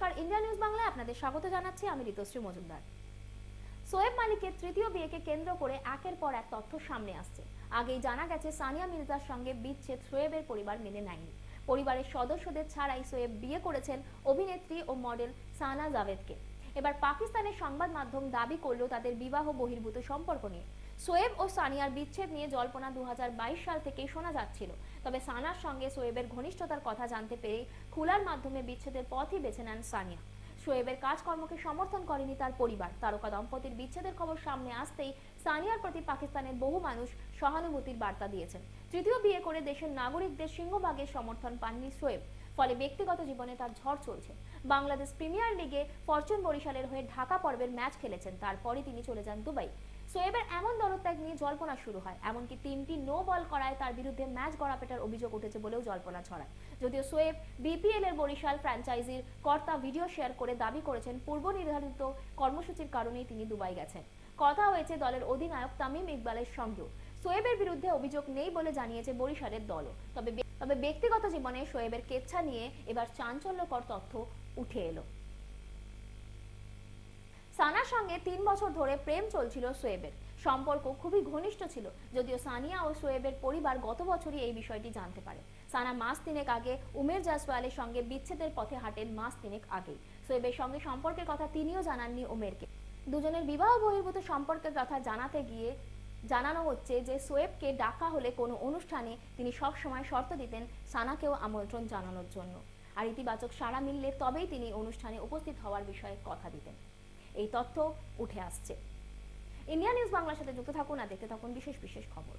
নমস্কার India news বাংলায় আপনাদের স্বাগত জানাচ্ছি আমি ঋতুশ্রী মজুমদার। সোয়েব মালিকের তৃতীয় বিয়েকে কেন্দ্র করে একের পর এক তথ্য সামনে আসছে। আগেই জানা গেছে, সানিয়া মির্জার সঙ্গে বিচ্ছেদ সোয়েবের পরিবার মেনে নেয়নি। পরিবারের সদস্যদের ছাড়াই সোয়েব বিয়ে করেছেন অভিনেত্রী ও মডেল সানা জাভেদকে। এবার পাকিস্তানের সংবাদ মাধ্যম দাবি করলেও তাদের বিবাহ বহির্ভূত সম্পর্ক নিয়ে। সোয়েব ও সানিয়ার বিচ্ছেদ নিয়ে জল্পনা দু হাজার বাইশ সাল থেকে শোনা যাচ্ছিল। তবে সানার সঙ্গে সোয়েবের ঘনিষ্ঠতার কথা জানতে পেরে খুলার মাধ্যমে বিচ্ছেদের পথই বেছে নেন সানিয়া। শোয়েবের কাজকর্মকে সমর্থন করেনি তার পরিবার। তারকা দম্পতির বিচ্ছেদের খবর সামনে আসতেই সানিয়ার প্রতি পাকিস্তানের বহু মানুষ সহানুভূতির বার্তা দিয়েছেন। তৃতীয় বিয়ে করে দেশের নাগরিকদের সিংহভাগের সমর্থন পাননি শোয়েব ফলে ব্যক্তিগত জীবনে তার ঝড় চলছে। বাংলাদেশ প্রিমিয়ার লিগে ফরচুন বরিশালের হয়ে ঢাকা পর্বের ম্যাচ খেলেছেন তারপরে তিনি চলে যান দুবাই। সোয়েবের এমন দলত্যাগ নিয়ে জল্পনা শুরু হয়। এমনকি তিনটি নো বল করায় তার বিরুদ্ধে ম্যাচ গড়াপেটার অভিযোগ উঠেছে বলেও জল্পনা ছড়ায়। যদিও সোয়েব বিপিএল এর বরিশাল ফ্র্যাঞ্চাইজির কর্তা ভিডিও শেয়ার করে দাবি করেছেন, পূর্ব নির্ধারিত কর্মসূচির কারণেই তিনি দুবাই গেছেন। কথা হয়েছে দলের অধিনায়ক তামিম ইকবালের সঙ্গেও। সোয়েবের বিরুদ্ধে অভিযোগ নেই বলে জানিয়েছে বরিশালের দলও। তবে তবে ব্যক্তিগত জীবনে শোয়েবের কেচ্ছা নিয়ে এবার চাঞ্চল্যকর তথ্য উঠে এলো। সানার সঙ্গে তিন বছর ধরে প্রেম চলছিল সোয়েবের। সম্পর্ক খুবই ঘনিষ্ঠ ছিল, যদিও সানিয়া ও সোয়েবের পরিবার গত বছরই এই বিষয়টি জানতে পারে। সানা মাস তিনেক আগে উমের জাসওয়ালের সঙ্গে বিচ্ছেদের পথে হাঁটেন মাস তিনেক আগেই। সোয়েবের সঙ্গে সম্পর্কের কথা তিনিও জানাননি উমেরকে। দুজনের বিবাহ বহির্ভূত সম্পর্কের কথা জানাতে গিয়ে জানানো হচ্ছে যে, সোয়েবকে ডাকা হলে কোনো অনুষ্ঠানে তিনি সব সময় শর্ত দিতেন সানাকেও আমন্ত্রণ জানানোর জন্য। আর ইতিবাচক সাড়া মিললে তবেই তিনি অনুষ্ঠানে উপস্থিত হওয়ার বিষয়ে কথা দিতেন। এই তথ্য উঠে আসছে। ইন্ডিয়া নিউজ বাংলার সাথে যুক্ত থাকুন আর দেখতে থাকুন বিশেষ বিশেষ খবর।